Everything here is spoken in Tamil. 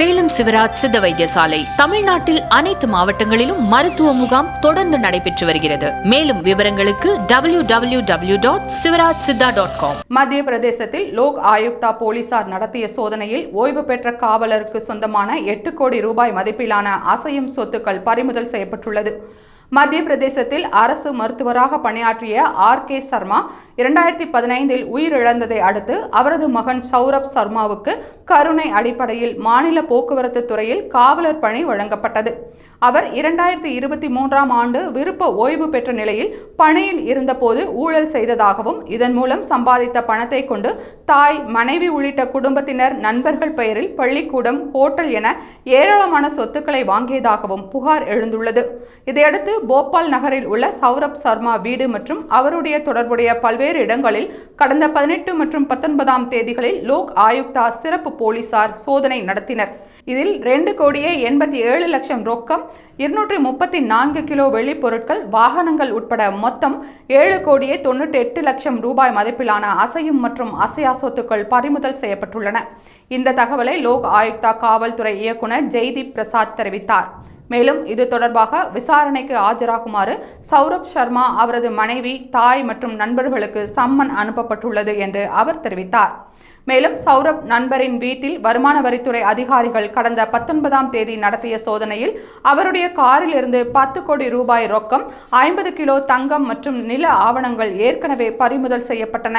சேலம் சிவராஜ் சித்த வைத்தியசாலை. தமிழ்நாட்டில் அனைத்து மாவட்டங்களிலும் மருத்துவ முகாம் தொடர்ந்து நடைபெற்று வருகிறது. மேலும் விவரங்களுக்கு W W W dot Sivaraj Siddha dot com மத்திய பிரதேசத்தில் லோக் ஆயுக்தா போலீசார் நடத்திய சோதனையில் ஓய்வு பெற்ற காவலருக்கு சொந்தமான எட்டு கோடி ரூபாய் மதிப்பிலான அசையும் சொத்துக்கள் பறிமுதல் செய்யப்பட்டுள்ளது. மத்திய பிரதேசத்தில் அரசு மருத்துவராக பணியாற்றிய ஆர் கே சர்மா இரண்டாயிரத்தி பதினைந்தில் உயிரிழந்ததை அடுத்து அவரது மகன் சௌரப் சர்மாவுக்கு கருணை அடிப்படையில் மாநில போக்குவரத்து துறையில் காவலர் பணி வழங்கப்பட்டது. அவர் இரண்டாயிரத்தி இருபத்தி மூன்றாம் ஆண்டு விருப்ப ஓய்வு பெற்ற நிலையில் பணியில் இருந்தபோது ஊழல் செய்ததாகவும் இதன் மூலம் சம்பாதித்த பணத்தை கொண்டு தாய் மனைவி உள்ளிட்ட குடும்பத்தினர் நண்பர்கள் பெயரில் பள்ளிக்கூடம் ஹோட்டல் என ஏராளமான சொத்துக்களை வாங்கியதாகவும் புகார் எழுந்துள்ளது. இதையடுத்து போபால் நகரில் உள்ள சௌரப் சர்மா வீடு மற்றும் அவருடைய தொடர்புடைய பல்வேறு இடங்களில் கடந்த பதினெட்டு மற்றும் பத்தொன்பதாம் தேதிகளில் லோக் ஆயுக்தா சிறப்பு போலீசார் சோதனை நடத்தினர். இதில் ரெண்டு கோடியே எண்பத்தி ஏழு லட்சம் ரொக்கம் இருநூற்றி முப்பத்தி நான்கு கிலோ வெள்ளிப்பொருட்கள் வாகனங்கள் உட்பட மொத்தம் ஏழு கோடியே தொண்ணூற்றி எட்டு லட்சம் ரூபாய் மதிப்பிலான அசையும் மற்றும் அசையா சொத்துக்கள் பறிமுதல் செய்யப்பட்டுள்ளன. இந்த தகவலை லோக் ஆயுக்தா காவல்துறை இயக்குனர் ஜெய்தீப் பிரசாத் தெரிவித்தார். மேலும் இது தொடர்பாக விசாரணைக்கு ஆஜராகுமாறு சௌரப் சர்மா அவரது மனைவி தாய் மற்றும் நண்பர்களுக்கு சம்மன் அனுப்பப்பட்டுள்ளது என்று அவர் தெரிவித்தார். மேலும் சௌரப் நண்பரின் வீட்டில் வருமான வரித்துறை அதிகாரிகள் கடந்த பத்தொன்பதாம் தேதி நடத்திய சோதனையில் அவருடைய காரில் இருந்து பத்து கோடி ரூபாய் ரொக்கம் ஐம்பது கிலோ தங்கம் மற்றும் நில ஆவணங்கள் ஏற்கனவே பறிமுதல் செய்யப்பட்டன.